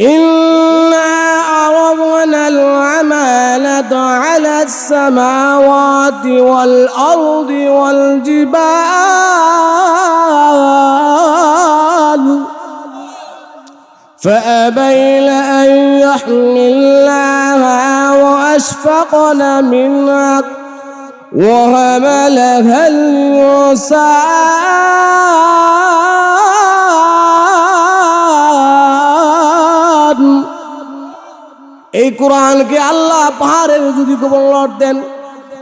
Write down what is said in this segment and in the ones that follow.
إنا عرضنا الأمانة على السماوات والأرض والجبال فأبين أن يحملناها وأشفقن منها وحملها الإنسان এই কোরআনকে আল্লাহ পাহাড়ের যদি গোবর দেন,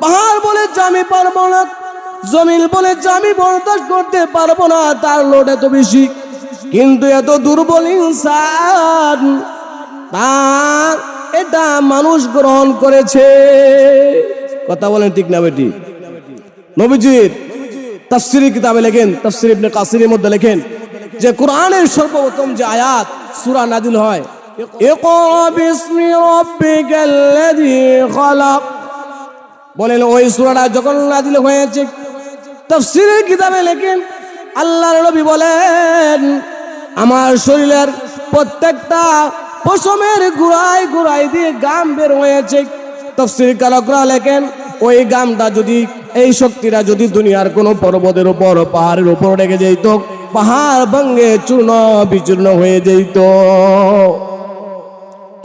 পাহাড় বলেছে আমি পারব না, জমিন বলেছে আমি বরদাস্ত করতে পারব না, তার লোড এত বেশি। কিন্তু এত দুর্বল ইনসান তার এটা মানুষ গ্রহণ করেছে। কথা বলেন ঠিক না বেটি? নবীজির তাফসিরি কিতাবে লেখেন, তাফসির ইবনে কাসিরের মধ্যে লেখেন যে কোরআনের সর্বপ্রথম যে আয়াত সূরা নাজিল হয় বলেন, ওই সূরাটা যখন নাজিল হয়েছে, তাফসিরের কিতাবে লেখেন, আল্লাহর নবী বলেন, আমার শরীরের প্রত্যেকটা পশমের গুড়াই গুড়াই দিয়ে গাম বের হয়েছে। তফসির কারকরা লেখেন, ওই গামটা যদি, এই শক্তিটা যদি দুনিয়ার কোনো পর্বতের উপর, পাহাড়ের উপর রেখে যেত পাহাড় ভঙ্গে চূর্ণ বিচূর্ণ হয়ে যেত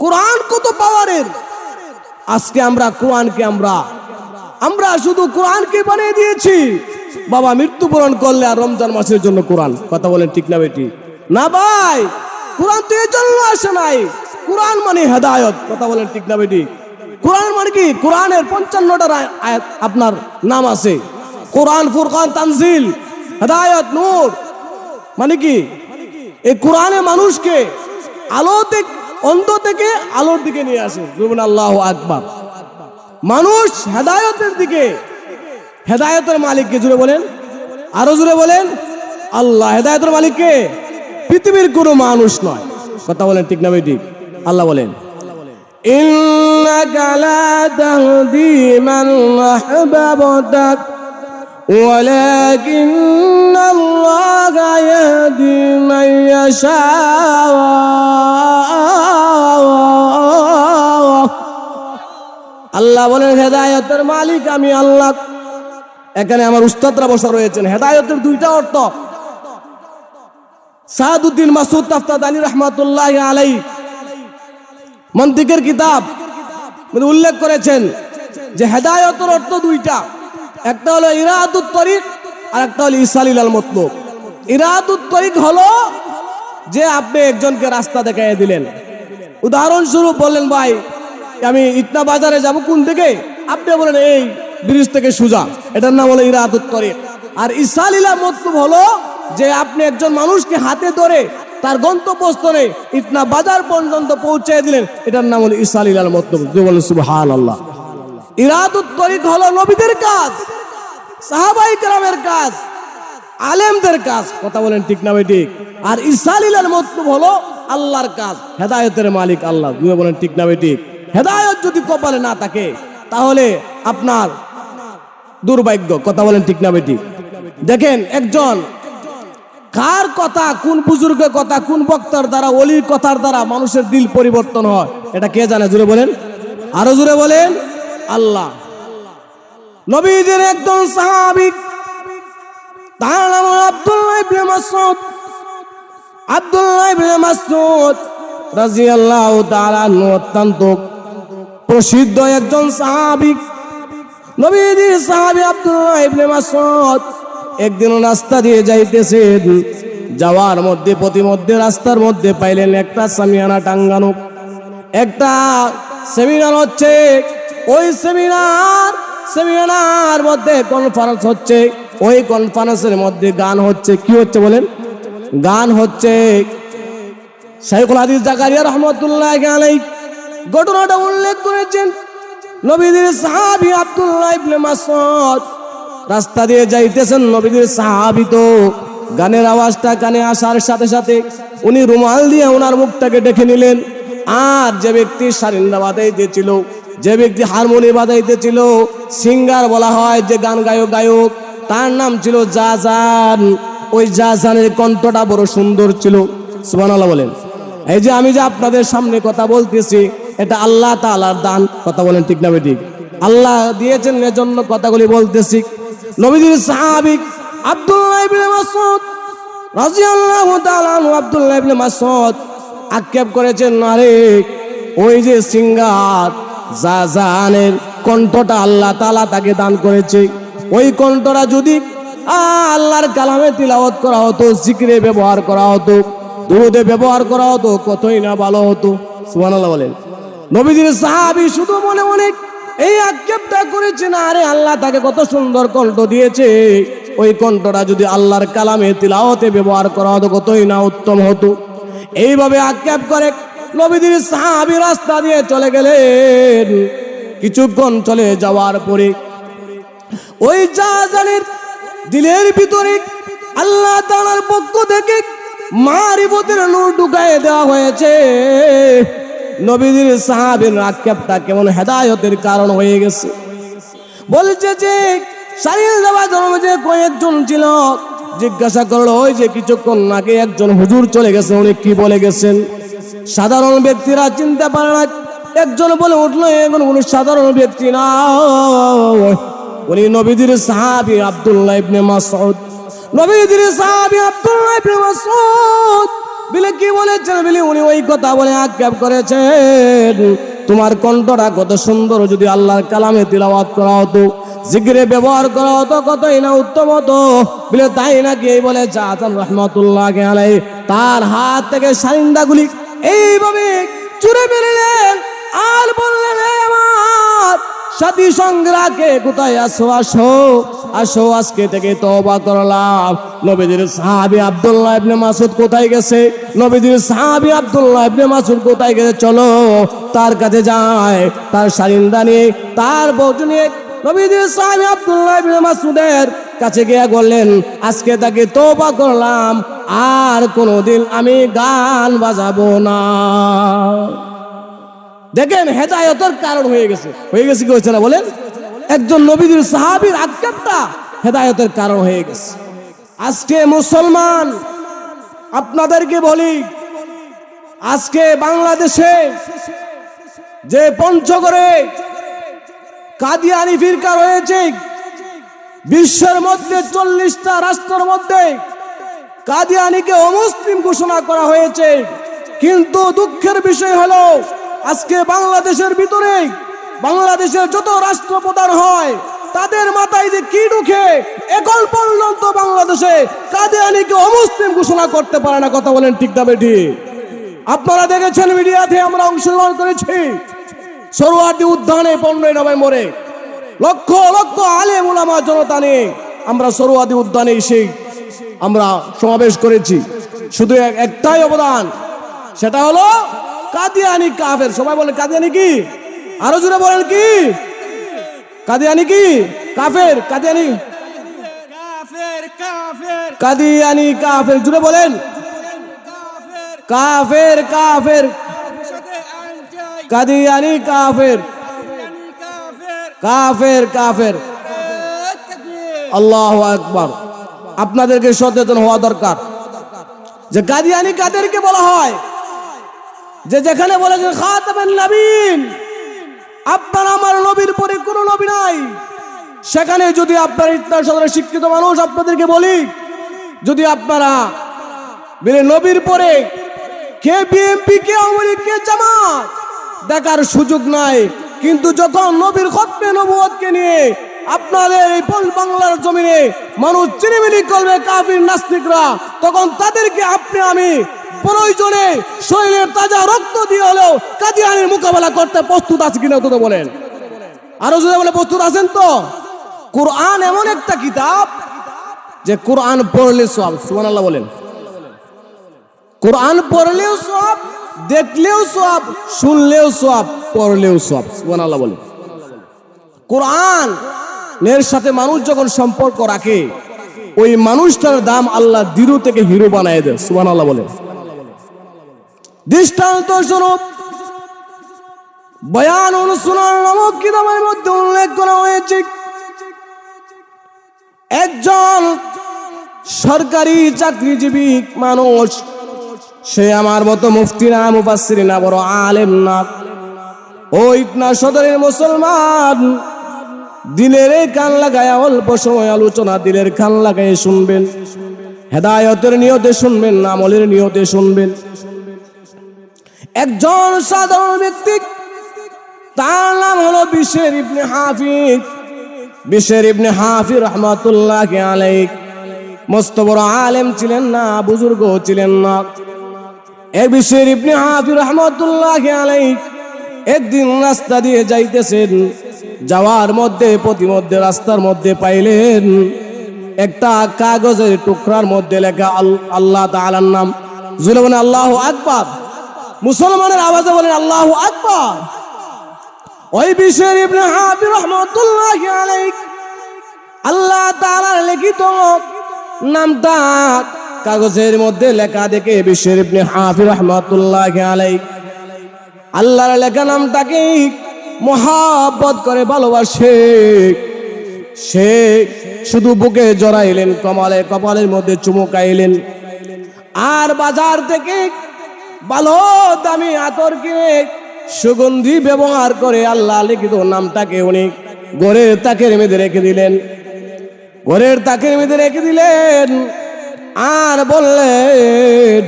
কোরআন কত পাওয়ারের? আজকে আমরা কোরআনকে আমরা আমরা শুধু কোরআনকে বানিয়ে দিয়েছি। বাবা মৃত্যুবরণ করলে আর রমজান মাসের জন্য কোরআন। কথা বলেন ঠিক না বেটি? না ভাই, কোরআন তো এর জন্য আসে নাই। কোরআন মানে হেদায়ত। কথা বলেন ঠিক না বেটি? কোরআন মানে কি? কোরআনের পঞ্চান্নটা আপনার নাম আছে। কোরআন, ফুরকান, তানজিল, হেদায়ত, নূর। মানে কি? এই কোরআনে মানুষকে আলো থেকে অন্ধ থেকে আলোর দিকে নিয়ে আসে। জুবিন আল্লাহ আকবর। মানুষ হেদায়তের দিকে, হেদায়তের মালিককে জুড়ে বলেন। আরও জুড়ে বলেন, আল্লাহ হেদায়তের মালিককে পৃথিবীর কোনো মানুষ নয়। কথা বলেন ঠিক না ঠিক? আল্লাহ বলেন, ইন্নাকা গালা দাহদি মান আহবাবতাক ولكن الله يهدي من يشاء আল্লাহ বলেন হেদায়তের মালিক আমি আল্লাহ এখানে আমার উস্তাদরা বসা রয়েছেন হেদায়তের দুইটা অর্থ সাহাদুদ্দিন মাসুদ তাফতাদ আলী রহমাতুল্লাহ আলাই মন্তিকের কিতাব মধ্যে উল্লেখ করেছেন যে হেদায়তের অর্থ দুইটা একটা হলো ইরাদুত তরিক, আর একটা হলো ইসালিল আল মতলুব ইরাদুত তরিক হলো যে আপনি একজনকে রাস্তা দেখাই দিলেন। উদাহরণস্বরূপ বললেন, ভাই, আমি ইটনা বাজারে যাব কোন দিকে? আপনি বলেন, এই ব্রিজ থেকে সুজা। এটার নাম হলো ইরাদুত তরিক। আর ইসালিলা মতলুব হলো যে আপনি একজন মানুষকে হাতে ধরে তার গন্তব্যস্থলে ইটনা বাজার পর্যন্ত পৌঁছে দিলেন। এটার নাম হলো ইসালিলাল মতলুব যে বলেন, সুবহানাল্লাহ। ইরাদুত তরিক হলো নবীদের কাজ সাহাবাই কেরামের কাজ, আলেমদের কাজ। কথা বলেন ঠিক না ঠিক? আর ইসালিলাল মতলুব হলো আল্লাহর কাজ, হেদায়তের মালিক আল্লাহ। তুমি বলেন ঠিক না ঠিক? হেদায়ত যদি কপালে না থাকে, তাহলে আপনার দুর্ভাগ্য। কথা বলেন ঠিক না ঠিক? দেখেন একজন কার কথা, কোন বুজুর্গের কথা, কোন বক্তার দ্বারা, অলির কথার দ্বারা মানুষের দিল পরিবর্তন হয়, এটা কে জানে? জুড়ে বলেন। আরও জুড়ে বলেন। আল্লাহ। নবীদের একজন সাহাবিক তার নাম আব্দুল্লাহ ইবনে মাসউদ। আব্দুল্লাহ ইবনে মাসউদ রাদিয়াল্লাহু তাআলা অত্যন্ত প্রসিদ্ধ একজন সাহাবিক নবীজির সাহাবী আব্দুল্লাহ ইবনে মাসউদ একদিন রাস্তা দিয়ে যাইতেছেন যাওয়ার মধ্যে, প্রতিমধ্যে, রাস্তার মধ্যে পাইলেন একটা সামিয়ানা টাঙ্গানো। একটা সেমিনার হচ্ছে। ওই সেমিনার সেমিনার মধ্যে কনফারেন্স হচ্ছে। ওই কনফারেন্সের মধ্যে গান হচ্ছে। কি হচ্ছে বলেন? গান হচ্ছে শাইখুল হাদিস জাকারিয়া রহমতুল্লাহ আলাই ঘটনাটা উল্লেখ করেছেন নবীদের সাহাবি আব্দুল্লাহ ইবনে মাসউদ। রাস্তা দিয়ে যাইতেছেন নবীদের সাহাবি তো। গানের আওয়াজটা কানে আসার সাথে সাথে উনি রুমাল দিয়ে ওনার মুখটাকে ডেকে নিলেন। আর যে ব্যক্তি সারিন্দা বাজাইতেছিল যে ব্যক্তি হারমোনি বাজাইতেছিল, সিঙ্গার বলা হয় যে গান গায়ক গায়ক, তার নাম ছিল জাজান। ওই জাজানের কণ্ঠটা বড় সুন্দর ছিল। সুবহানাল্লাহ বলেন। এই যে আমি যে আপনাদের সামনে কথা বলতেছি, এটা আল্লাহ তাআলার দান। কথা বলেন ঠিক না ঠিক? আল্লাহ দিয়েছেন এজন্য কথাগুলি বলতেছি। নবীদের সাহাবিক আব্দুল্লাহ ইবনে মাসউদ, রাদিয়াল্লাহু তাআলা আব্দুল্লাহ ইবনে মাসউদ আক্ষেপ করেছেন, আরে, ওই যে সিঙ্গার যা জানের কণ্ঠটা আল্লাহ তালা তাকে দান করেছে। ওই কণ্ঠটা যদি আল্লাহর কালামে তিলাওয়াত করা হতো, জিকিরে ব্যবহার করা হতো, দুরুদে ব্যবহার করা হতো, কতই না ভালো হতো। সুবহানাল্লাহ বলেন। নবীজির সাহাবী শুধু মনে মনে এই আক্ষেপটা করেছেন, আরে আল্লাহ তাকে কত সুন্দর কণ্ঠ দিয়েছে। ওই কণ্ঠটা যদি আল্লাহর কালামে তিলাওয়াতে ব্যবহার করা হতো, কতই না উত্তম হতো। এইভাবে আক্ষেপ করে নবীজির সাহাবী রাস্তা দিয়ে চলে গেলেন। কিছুক্ষণ চলে যাওয়ার পরে ওই জাহাজের দিলের ভিতরে আল্লাহ তাআলার পক্ষ থেকে মারিবতের নূর ঢুকায় দেওয়া হয়েছে। নবীদের সাহাবীর আক্ষেপটা কেমন হেদায়তের কারণ হয়ে গেছে। বলছে যে সারিয়ে যাওয়া জন্ম যে কয়েকজন ছিল, জিজ্ঞাসা করল, ওই যে কিছুক্ষণ আগে একজন হুজুর চলে গেছে, উনি কি বলে গেছেন? সাধারণ ব্যক্তিরা চিনতে পারে না। একজন বলে উঠল এখন উনি সাধারণ ব্যক্তি না। উনি নবীদের সাহাবী আব্দুল্লাহ ইবনে মাসউদ। নবীদের সাহাবী আব্দুল্লাহ ইবনে মাসউদ। বিলে কি বলেছেন? বিলে উনি ওই কথা বলে আক্ষেপ করেছেন। তোমার কণ্ঠটা কত সুন্দর, যদি আল্লাহর কালামে তিলাওয়াত করা হতো জিগরে ব্যবহার করা হতো, কতই না উত্তম হতো। বলে তাই নাকি এই বলে চাচান রহমতুল্লাহ আলাই তার হাত থেকে সারিন্দাগুলি এইভাবে চুরে বেরিলেন আর বললেন, "এ আমার সাথী সংগ্রাহকে কোথায় আসো আসো আসো, আজকে থেকে তওবা করলাম। নবীদের সাহাবী আব্দুল্লাহ ইবনে মাসুদ কোথায় গেছে? নবীদের সাহাবী আব্দুল্লাহ ইবনে মাসুদ কোথায় গেছে? চলো, তার কাছে যায় তার সারিন্দা নিয়ে, তার বউটি নিয়ে নবীদের সাহাবী আব্দুল্লাহ ইবনে মাসুদের কাছে গিয়ে বললেন, আজকে তাকে তওবা করলাম আর কোনোদিন আমি গান বাজাবো না। দেখেন, হেদায়তের কারণ হয়ে গেছে। হয়ে গেছে কি হয়েছে না বলেন? একজন নবীদের সাহাবীর আজ্ঞাপটা হেদায়তের কারণ হয়ে গেছে। আজকে মুসলমান, আপনাদেরকে বলি, আজকে বাংলাদেশে যে পঞ্চগড়ে কাদিয়ানি ফিরকা রয়েছে, বিশ্বের মধ্যে চল্লিশটা রাষ্ট্রের মধ্যে কাদিয়ানিকে অমুসলিম ঘোষণা করা হয়েছে। কিন্তু দুঃখের বিষয় হলো, আজকে বাংলাদেশের ভিতরে বাংলাদেশের যত রাষ্ট্রপ্রধান হয়, তাদের মাথায় যে কি ঢুকে এখন পর্যন্ত বাংলাদেশে কাদিয়ানিকে অমুসলিম ঘোষণা করতে পারে না, কথা বলেন ঠিক না বেঠি। আপনারা দেখেছেন মিডিয়াতে আমরা অংশগ্রহণ করেছি। সরোয়ার্দী উদ্যানে পনেরোই নভেম্বরে লক্ষ লক্ষ আলেম উলামা জনতা নিয়ে আমরা সরোয়াদি উদ্যানে এসে আমরা সমাবেশ করেছি। শুধু এক- একটাই অবদান সেটা হলো কাদিয়ানি কাফের। সবাই বলে কাদিয়ানি কি? আরও জোরে বলেন কি? কাদিয়ানি কি? কাফের কাদিয়ানি। কাদিয়ানি কাফের জুড়ে বলেন। কাফের কাফের। কাদিয়ানি কাফের। কাফের। কাফের কাফের। আল্লাহ আকবার। আপনাদেরকে সচেতন হওয়া দরকার। যে কাদিয়ানি কাদেরকে বলা হয় যে যেখানে বলে যে খাতাবেন নবীন আপনার আমার নবীর পরে কোনো নবী নাই। সেখানে যদি আপনার সদরে শিক্ষিত মানুষ আপনাদেরকে বলি যদি আপনারা বলে নবীর পরে কে বিএমপি কে আওয়ামী লীগ, কে জামাত দেখার সুযোগ নাই কিন্তু যখন নবীর খতমে নবুয়তকে নিয়ে আপনাদের এই বাংলার জমিনে মানুষ চিনিমিনি করবে কাফির নাস্তিকরা। তখন তাদেরকে আপনি আমি প্রয়োজনে শরীরের তাজা রক্ত দিয়ে হলেও কাদিয়ানির মোকাবেলা করতে প্রস্তুত আছে কিনা তো বলেন। আরও যদি বলে প্রস্তুত আছেন তো? কোরআন এমন একটা কিতাব যে কোরআন পড়লে সব সুবহানাল্লাহ বলেন। কোরআন পড়লেও সব দেখলেও সব শুনলেও সব পড়লেও সব সুবহানাল্লাহ বলেন। কোরআন এর সাথে মানুষ যখন সম্পর্ক রাখে, ওই মানুষটার দাম আল্লাহ দিরু থেকে হিরো বানায় দেয়। সুবান আল্লাহ বলেন দৃষ্টান্ত স্বরূপ। বয়ান অনুশীলন নামক কিতাবের মধ্যে উল্লেখ করা হয়েছে, একজন সরকারি চাকরিজীবী মানুষ, সে আমার মতো মুফতি না, মুফাসসির না, বড় আলেম না। ওই না সদরের মুসলমান। দিলের কান লাগায় অল্প সময় আলোচনা, দিলের কান লাগায় শুনবেন। হেদায়তের নিয়তে শুনবেন, আমলের নিয়তে শুনবেন। একজন সাধারণ ব্যক্তি, তার নাম হলো বিশের ইবনে হাফিজ। বিশের ইবনে হাফিজ রহমাতুল্লাহ আলাইক মস্ত বড় আলেম ছিলেন না, বুজুর্গ ছিলেন না। এ বিশের ইবনে হাফিজ রহমাতুল্লাহ আলাইক একদিন রাস্তা দিয়ে যাইতেছেন। যাওয়ার মধ্যে প্রতিমধ্যে রাস্তার মধ্যে পাইলেন। একটা কাগজের টুকরার মধ্যে লেখা আল- আল্লাহ তাআলার নাম। জুলে বলেন, আল্লাহ আকবার। মুসলমানের আওয়াজে বলেন, আল্লাহ আকবার। ওই বিশ্বের ইবনে হাবি রহমতুল্লাহ আলাইক আল্লাহ তাআলার লিখিত নামটা কাগজের মধ্যে লেখা দেখে বিশ্বের ইবনে হাফি রহমতুল্লাহ আলাইক আল্লাহর লেখা নামটাকে মহাব্বত করে ভালোবাসে। সে শুধু বুকে জড়াইলেন কমালে কপালের মধ্যে চুমুকাইলেন আর বাজার থেকে ভালো দামি আতর কিনে সুগন্ধি ব্যবহার করে আল্লাহ লিখিত নামটাকে উনি গড়ের তাকের মেয়েদের রেখে দিলেন। ঘরের তাকের মেয়েদের রেখে দিলেন আর বললেন,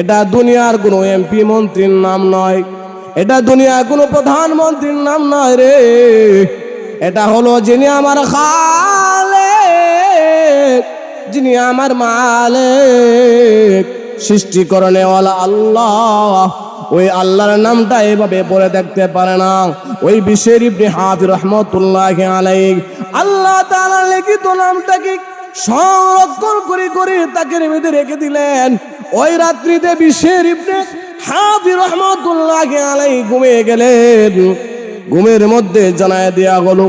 এটা দুনিয়ার কোনো এমপি মন্ত্রীর নাম নয়। এটা দুনিয়ার কোনো প্রধানমন্ত্রীর নাম নয় রে। এটা হলো যিনি আমার খালে যিনি আমার মালিক। সৃষ্টিকরণেওয়ালা আল্লাহ, ওই আল্লাহর নামটা এভাবে পড়ে দেখতে পারে না। ওই বিশ্বের ইবনে হাফিজ রহমতুল্লাহ আলাইহি। আল্লাহ তাআলা লিখিত নামটাকে সংরক্ষণ করে করে তাকে রেখে দিলেন। ওই রাত্রিতে বিশ্বের ইবনে হাফিজ রহমতুল্লাহ আলাইহি ঘুমিয়ে গেলেন। ঘুমের মধ্যে জানায় দেয়া হলো,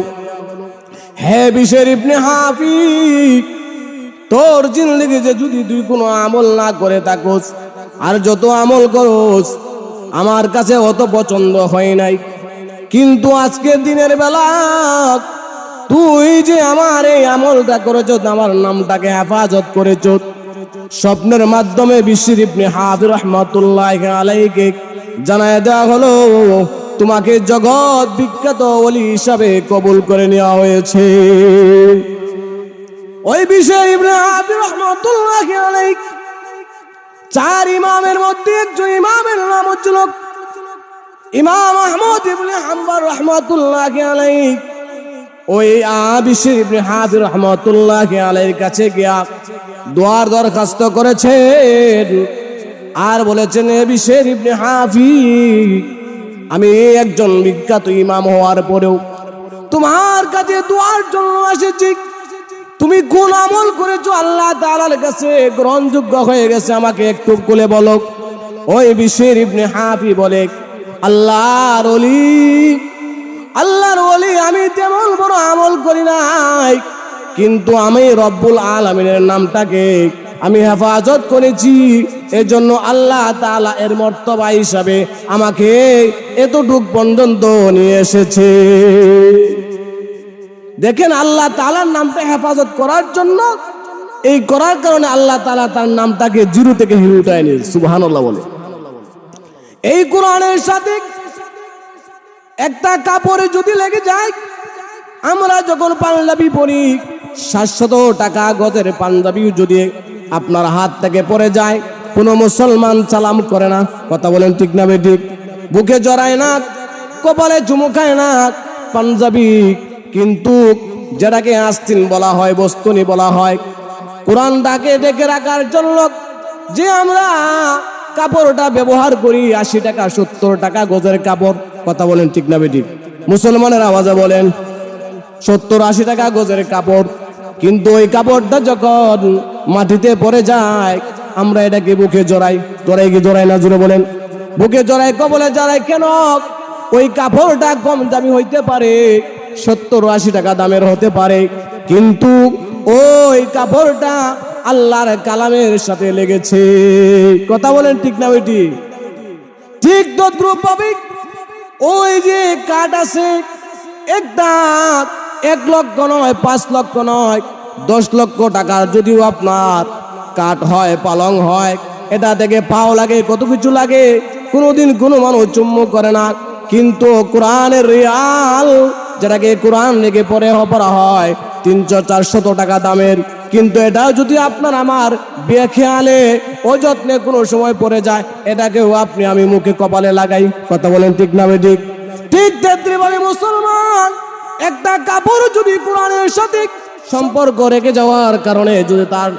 হে বিশের ইবনে হাফি তোর জিন্দগিতে যদি তুই কোনো আমল না করে থাকোস, আর যত আমল করোস, আমার কাছে অত পছন্দ হয় নাই। কিন্তু আজকে দিনের বেলা তুই যে আমার এই আমলটা করেছ, আমার নামটাকে হেফাজত করেছ স্বপ্নের মাধ্যমে বিশ্বর ইবনে হাফিজ রহমাতুল্লাহ আলাইকে জানায় দেওয়া হলো, তোমাকে জগৎ বিখ্যাত ওলি হিসাবে কবুল করে নেওয়া হয়েছে। ওই বিষয়ে ইবনে আবি রহমাতুল্লাহ আলাইক চার ইমামের মধ্যে একজন ইমামের নাম হচ্ছিল ইমাম আহমদ ইবনে হাম্বার রহমাতুল্লাহ আলাইক ওই আবিশের ইবনে হাবির রহমাতুল্লাহ আলাইহির কাছে গিয়া দোয়ার দরখাস্ত করেছেন। আর বলেছেন, এ বিশের ইবনে হাফি আমি একজন বিখ্যাত ইমাম হওয়ার পরেও তোমার কাছে দোয়ার জন্য এসেছি। তুমি কোন আমল করেছ? আল্লাহ তাআলার কাছে গ্রহণযোগ্য হয়ে গেছে। আমাকে একটু বলে বলো। ওই বিশ্বের ইবনে হাফি বলে, আল্লাহর ওলি আল্লাহর ওলি, আমি তেমন বড় আমল করি নাই। কিন্তু আমি রব্বুল আলমিনের নামটাকে আমি হেফাজত করেছি। এজন্য আল্লাহ তাআলা এর মর্তবা হিসাবে আমাকে এতটুক পর্যন্ত নিয়ে এসেছে। দেখেন আল্লাহ তালার নামটা হেফাজত করার জন্য, এই করার কারণে আল্লাহ তালা তার নামটাকে জিরো থেকে হিরো উঠায় নিয়ে সুবাহান বলে। এই কোরআনের সাথে একটা কাপড়ে যদি লেগে যায়, আমরা যখন পাঞ্জাবি পরি, সাতশত টাকা গজের পাঞ্জাবি যদি আপনার হাত থেকে পড়ে যায়, কোনো মুসলমান সালাম করে না। কথা বলেন ঠিক না বেঠিক বুকে জড়ায় না, কপালে চুমুকায় না পাঞ্জাবি। কিন্তু যেটাকে আস্তিন বলা হয়, বস্তুনি বলা হয় কোরআনটাকে ডেকে রাখার জন্য যে আমরা কাপড়টা ব্যবহার করি, আশি টাকা, সত্তর টাকা গজের কাপড় কথা বলেন ঠিক না বেঠিক। মুসলমানের আওয়াজে বলেন, সত্তর আশি টাকা গজের কাপড়, কিন্তু ওই কাপড়টা যখন মাটিতে পড়ে যায়, আমরা এটাকে বুকে জড়াই। জড়াই কি জড়াই না, জুড়ে বলেন। বুকে জড়াই, কবলে জড়াই কেন? ওই কাপড়টা কম দামি হইতে পারে, সত্তর আশি টাকা দামের হতে পারে, কিন্তু ওই কাপড়টা আল্লাহর কালামের সাথে লেগেছে। কথা বলেন ঠিক না ওইটি ঠিক তদ্রুপ পাবে ওই যে কাঠ আছে একটা এক লক্ষ নয়, পাঁচ লক্ষ নয়, দশ লক্ষ টাকার যদিও আপনার কাঠ হয়, পালং হয়, এটা থেকে পাও লাগে, কত কিছু লাগে। কোনোদিন কোনো মানুষ চুম্ব করে না। কিন্তু কোরআনের রিয়াল, যেটাকে কোরআন রেখে পরে পড়া হয়, তিনশো চারশত টাকা দামের কিন্তু এটা যদি আপনার আমার বেখেয়ালে অযত্নে কোনো সময় পড়ে যায়, এটাকেও আপনি আমি মুখে কপালে লাগাই। কথা বলেন ঠিক না ঠিক। ঠিক তেত্রিভাবে মুসলমান, একটা কাপড় যদি কোরআনের সাথে সম্পর্ক রেখে যাওয়ার কারণে যদি তার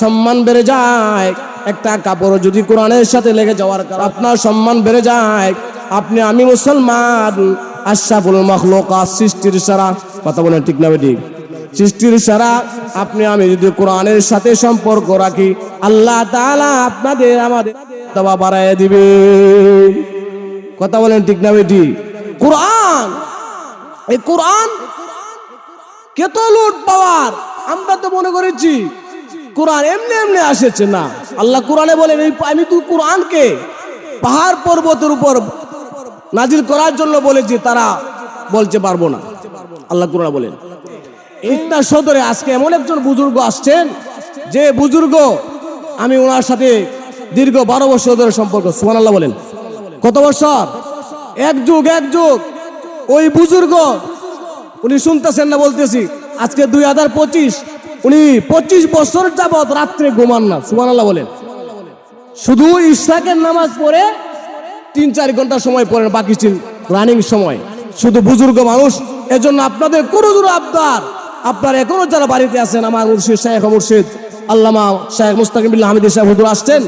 সম্মান বেড়ে যায়, একটা কাপড় যদি কোরআনের সাথে লেগে যাওয়ার কারণে আপনার সম্মান বেড়ে যায়, আপনি আমি মুসলমান আশাফুল মখলোকা সৃষ্টির সারা। কথা বলেন ঠিক না ঠিক। সৃষ্টির সারা আপনি আমি যদি কোরআনের সাথে সম্পর্ক রাখি, আল্লাহ তালা আপনাদের আমাদের দাবা বাড়ায় দিবে। কথা বলেন ঠিক না বেটি? কোরআন, এই কোরআন কত লুট পাওয়ার? আমরা তো মনে করেছি কোরআন এমনি এমনি আসেছে না। আল্লাহ কোরআনে বলেন, এই আমি তুই কোরআনকে পাহাড় পর্বতের উপর নাজিল করার জন্য বলেছি, তারা বলতে পারব না। আল্লাহ কোরআন বলেন। ইন্না সদরে আজকে এমন একজন বুজুর্গ আসছেন যে বুজুর্গ, আমি ওনার সাথে দীর্ঘ বারো বছর ধরে সম্পর্ক। সুমান আল্লাহ বলেন। কত বছর? এক যুগ এক যুগ। ওই বুজুর্গ, উনি শুনতেছেন না বলতেছি, আজকে দুই হাজার পঁচিশ, উনি পঁচিশ বছর যাবৎ রাত্রে ঘুমান না সুমান আল্লাহ বলেন। শুধু ইশাকের নামাজ পড়ে তিন চার ঘণ্টা সময় পড়েন, বাকি রানিং সময়। শুধু বুজুর্গ মানুষ, এজন্য আপনাদের কোনো দূর আবদার আপনার এখনও যারা বাড়িতে আছেন, আমার মুর্শিদ শাহেখ মুর্শিদ, আল্লামা শাহেখ মুস্তাকিমুল্লাহ হামিদ সাহেব হুজুর আসছেন,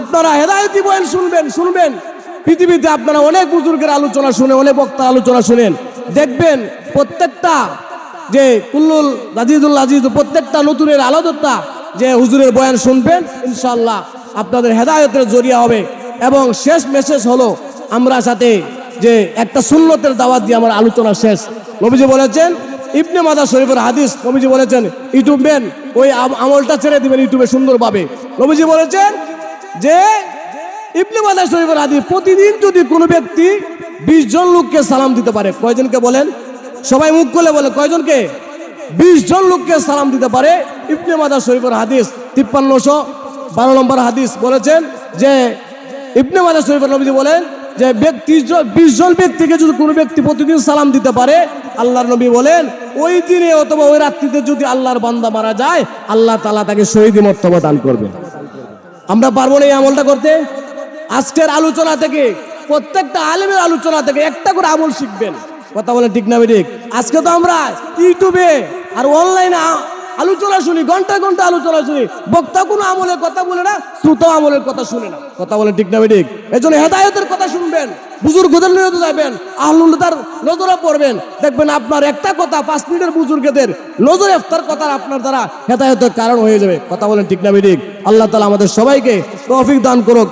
আপনারা হেদায়তি বয়ান শুনবেন শুনবেন। পৃথিবীতে আপনারা অনেক বুজুর্গের আলোচনা শুনে, অনেক বক্তার আলোচনা শুনেন। দেখবেন প্রত্যেকটা যে কুল্লুল রাজিদুল প্রত্যেকটা নতুনের আলাদতটা যে হুজুরের বয়ান শুনবেন ইনশাল্লাহ আপনাদের হেদায়তের জরিয়া হবে। এবং শেষ মেসেজ হলো, আমরা সাথে যে একটা সুন্নতের দাওয়াত দিয়ে আমার আলোচনা শেষ। নবীজি বলেছেন ইবনে মাদা শরীফের হাদিস নবীজি বলেছেন ইউটিউব মেন ওই আম- আমলটা ছেড়ে দিবেন ইউটিউবে সুন্দরভাবে। নবীজি বলেছেন যে, ইবনে মাদা শরীফের হাদিস, প্রতিদিন যদি কোনো ব্যক্তি বিশ জন লোককে সালাম দিতে পারে। কয়জনকে বলেন? সবাই মুখ খুলে বলে, কয়জনকে? বিশ জন লোককে সালাম দিতে পারে ইবনে মাদা শরীফের হাদিস, তিপ্পান্নশো বারো নম্বর হাদিস বলেছেন যে, ইবনে মাদা শরীফের নবীজি বলেন যে ব্যক্তি বিশ জন ব্যক্তিকে যদি কোনো ব্যক্তি প্রতিদিন সালাম দিতে পারে, আল্লাহর নবী বলেন, ওই দিনে অথবা ওই রাত্রিতে যদি আল্লাহর বান্দা মারা যায়, আল্লাহ তালা তাকে শহীদি মর্তবা দান করবে আমরা পারব না এই আমলটা করতে? আজকের আলোচনা থেকে, প্রত্যেকটা আলেমের আলোচনা থেকে একটা করে আমল শিখবেন। কথা বলে ঠিক না আজকে তো আমরা ইউটিউবে আর অনলাইনে আলোচনা শুনি, ঘণ্টা ঘণ্টা আলোচনা শুনি। বক্তা কোনো আমলের কথা বলে না, শ্রোতা আমলের কথা শুনে না। কথা বলে ঠিক না ঠিক? এই জন্য হেদায়তের কথা শুনবেন, বুজুর্গদের নিয়ে যাবেন আহলুল্লার নজরে পড়বেন। দেখবেন আপনার একটা কথা পাঁচ মিনিটের বুজুর্গদের নজরে তার কথা আপনার দ্বারা হেদায়তের কারণ হয়ে যাবে। কথা বলেন ঠিক না ঠিক? আল্লাহ তালা আমাদের সবাইকে তৌফিক দান করুক।